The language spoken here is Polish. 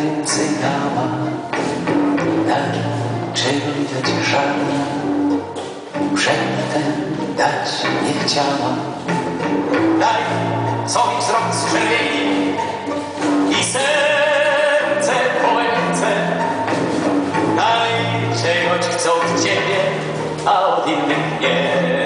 miała. Dar krzywdzić żadna. Przedtem dać nie chciała. Daj, co mi wzrok skrzywieni I serce połęce Daj, że choć chcą od ciebie, a od innych nie.